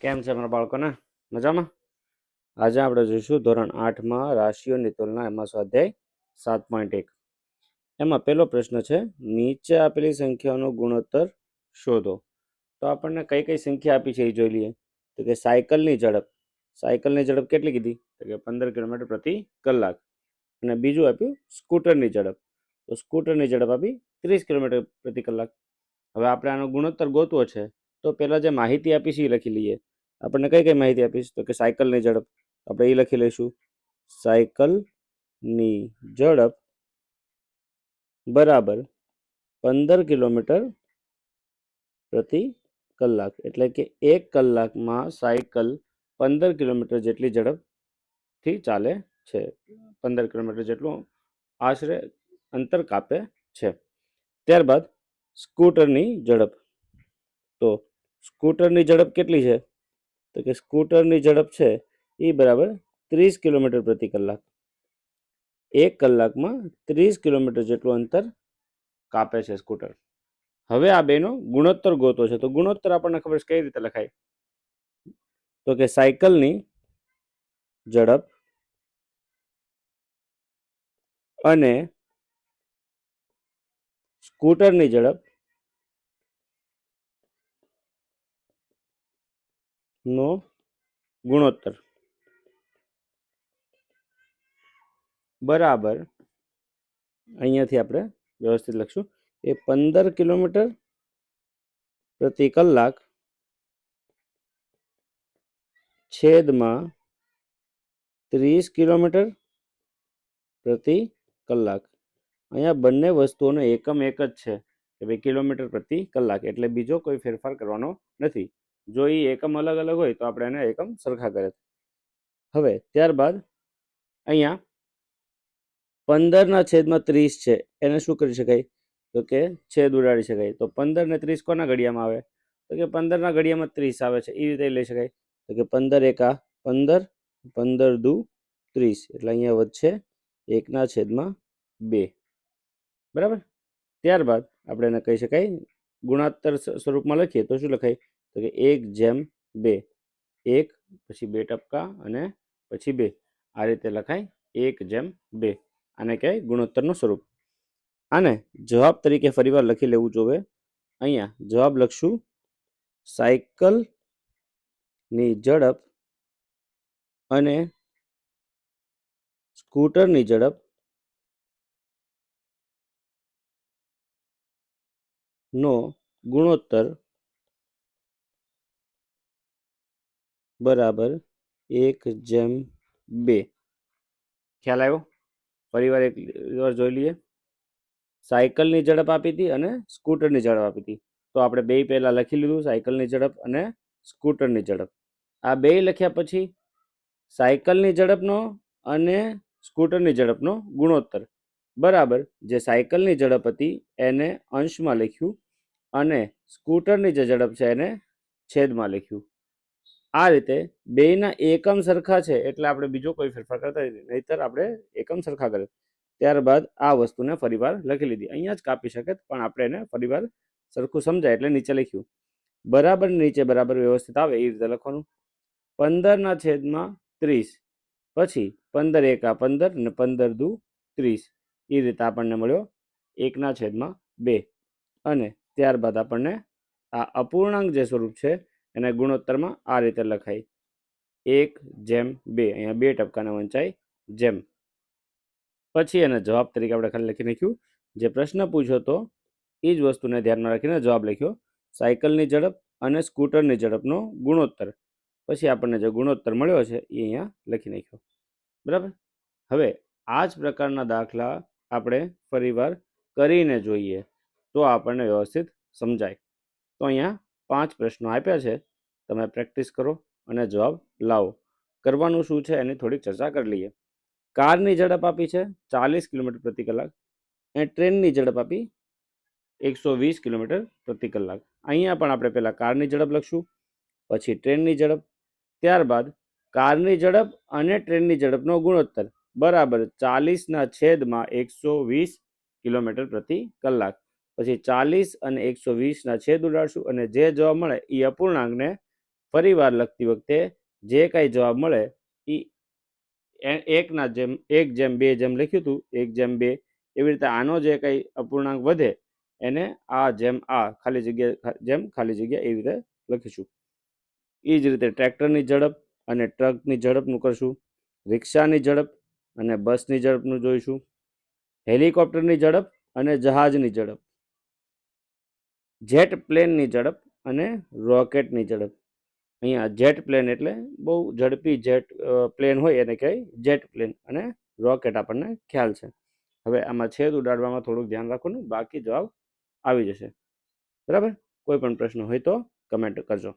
કેમ છે મારા બાળકોને? મજામાં? આજે આપણે જોઈશું ધોરણ આઠમાં રાશિઓની તુલના, એમાં સ્વાધ્યાય સાત પોઈન્ટ એક. એમાં પહેલો પ્રશ્ન છે, નીચે આપેલી સંખ્યાઓનો ગુણોત્તર શોધો. તો આપણને કઈ કઈ સંખ્યા આપી છે એ જોઈ લઈએ. તો કે સાયકલની ઝડપ. સાયકલની ઝડપ કેટલી કીધી? તો કે પંદર કિલોમીટર પ્રતિ કલાક. અને બીજું આપ્યું, સ્કૂટરની ઝડપ. તો સ્કૂટરની ઝડપ આપી ત્રીસ કિલોમીટર પ્રતિ કલાક. હવે આપણે આનો ગુણોત્તર ગોતવો છે, તો પહેલાં જે માહિતી આપી છે એ લખી લઈએ. આપણને કઈ કઈ માહિતી આપીશ? તો કે સાયકલની ઝડપ. આપણે એ લખી લઈશું. સાયકલની ઝડપ બરાબર પંદર કિલોમીટર પ્રતિ કલાક. એટલે કે એક કલાકમાં સાયકલ પંદર કિલોમીટર જેટલી ઝડપથી ચાલે છે. પંદર કિલોમીટર જેટલું આશરે અંતર કાપે છે. ત્યારબાદ સ્કૂટરની ઝડપ. તો સ્કૂટરની ઝડપ કેટલી છે? તો કે સ્કૂટરની ઝડપ છે એ બરાબર ત્રીસ કિલોમીટર પ્રતિ કલાક. એક કલાકમાં ત્રીસ કિલોમીટર જેટલું અંતર કાપે છે સ્કૂટર. હવે આ બેનો ગુણોત્તર ગોતો છે. તો ગુણોત્તર આપણને ખબર છે કઈ રીતે લખાય? તો કે સાયકલની ઝડપ અને સ્કૂટરની ઝડપ નો ગુણોત્તર. બરાબર. અહીંયાથી આપણે વ્યવસ્થિત લખશું. એ પંદર કિલોમીટર પ્રતિ કલાક છેદમાં ત્રીસ કિલોમીટર પ્રતિ કલાક. અહીંયા બંને વસ્તુઓનો એકમ એક જ છે કે ભાઈ કિલોમીટર પ્રતિ કલાક. એટલે બીજો કોઈ ફેરફાર કરવાનો નથી. જો એ એકમ અલગ અલગ હોય તો આપણે એને એકમ સરખા કરે હવે ત્યારબાદ અહીંયા પંદરના છેદમાં ત્રીસ છે, એને શું કરી શકાય? તો કે છેદ ઉડાડી શકાય. તો પંદર ને ત્રીસ કોના ઘડિયામાં આવે? તો કે પંદરના ઘડિયામાં ત્રીસ આવે છે એ રીતે લઈ શકાય. તો કે પંદર એકા પંદર પંદર દુ ત્રીસ. એટલે અહીંયા વધશે એકના છેદમાં બે. બરાબર? ત્યારબાદ આપણે એને કહી શકાય, ગુણાત્તર સ્વરૂપમાં લખીએ તો શું લખાય? તો કે એક જેમ બે. એક, પછી બે ટપકા અને પછી બે. આ રીતે લખાય એક જેમ બે. આને કહેવાય ગુણોત્તરનું સ્વરૂપ. આને જવાબ તરીકે ફરીવાર લખી લેવું જોવે. અહીંયા જવાબ લખશું. સાયકલની ઝડપ અને સ્કૂટરની ઝડપ નો ગુણોત્તર બરાબર. એક જેમ બે. ખ્યાલ આવ્યો? ફરીવાર એક વાર જોઈ લઈએ. સાયકલની ઝડપ આપી હતી અને સ્કૂટરની ઝડપ આપી હતી. તો આપણે બે પહેલાં લખી લીધું, સાયકલની ઝડપ અને સ્કૂટરની ઝડપ. આ બે લખ્યા પછી સાયકલની ઝડપનો અને સ્કૂટરની ઝડપનો ગુણોત્તર. બરાબર. જે સાયકલની ઝડપ હતી એને અંશમાં લખ્યું અને સ્કૂટરની જે ઝડપ છે એને છેદમાં લખ્યું. આ રીતે બેયના એકમ સરખા છે એટલે આપણે બીજો કોઈ ફેરફાર કરતા નથી. નહીતર આપણે એકમ સરખા કરે ત્યારબાદ આ વસ્તુને ફરીવાર લખી લીધી. અહીંયા જ કાપી શકે, પણ આપણે એને ફરીવાર સરખું સમજાય એટલે નીચે લખ્યું. બરાબર નીચે બરાબર વ્યવસ્થિત આવે એ રીતે લખવાનું. પંદરના છેદમાં ત્રીસ. પછી પંદર એકા પંદર ને પંદર દુ ત્રીસ. એ રીતે આપણને મળ્યો એકના છેદમાં બે. અને ત્યારબાદ આપણને આ અપૂર્ણાંક જે સ્વરૂપ છે એને ગુણોત્તરમાં આ રીતે લખાય. એક, જેમ, બે. અહીંયા બે ટપકાને વંચાય. જેમ. પછી એને જવાબ તરીકે આપણે ખાલી લખી નાખ્યું. જે પ્રશ્ન પૂછ્યો હતો એ જ વસ્તુને ધ્યાનમાં રાખીને જવાબ લખ્યો. સાયકલની ઝડપ અને સ્કૂટરની ઝડપનો ગુણોત્તર. પછી આપણને જે ગુણોત્તર મળ્યો છે એ અહીંયા લખી નાખ્યો. બરાબર? હવે આ જ પ્રકારના દાખલા આપણે ફરીવાર કરીને જોઈએ તો આપણને વ્યવસ્થિત સમજાય. તો અહીંયા પાંચ પ્રશ્નો આપ્યા છે, તમે પ્રેક્ટિસ કરો અને જવાબ લાવો. કરવાનું શું છે એની થોડીક ચર્ચા કરી લઈએ. કારની ઝડપ આપી છે ચાલીસ કિલોમીટર પ્રતિ કલાક અને ટ્રેનની ઝડપ આપી એકસો વીસ કિલોમીટર પ્રતિ કલાક. અહીંયા પણ આપણે પહેલાં કારની ઝડપ લખશું, પછી ટ્રેનની ઝડપ, ત્યારબાદ કારની ઝડપ અને ટ્રેનની ઝડપનો ગુણોત્તર. બરાબર ચાલીસના છેદમાં એકસો વીસ કિલોમીટર પ્રતિ કલાક. પછી ચાલીસ અને એકસો વીસના છેદ ઉડાડશું અને જે જવાબ મળે એ અપૂર્ણાંકને ફરીવાર લખતી વખતે જે કાંઈ જવાબ મળે એ એકના જેમ, એક જેમ બે જેમ લખ્યું હતું, એક જેમ બે એવી રીતે આનો જે કંઈ અપૂર્ણાંક વધે એને આ જેમ આ ખાલી જગ્યા જેમ ખાલી જગ્યા એવી રીતે લખીશું. એ જ રીતે ટ્રેક્ટરની ઝડપ અને ટ્રકની ઝડપનું કરશું, રિક્ષાની ઝડપ અને બસની ઝડપનું જોઈશું, હેલિકોપ્ટરની ઝડપ અને જહાજની ઝડપ. જેટ પ્લેનની ઝડપ અને રોકેટની ઝડપ. અહીંયા જેટ પ્લેન એટલે બહુ ઝડપી જેટ પ્લેન હોય એને કહેવાય જેટ પ્લેન અને રોકેટ આપણને ખ્યાલ છે. હવે આમાં છેદ ઉડાડવામાં થોડુંક ધ્યાન રાખવાનું, બાકી જવાબ આવી જશે. બરાબર? કોઈ પણ પ્રશ્ન હોય તો કમેન્ટ કરજો.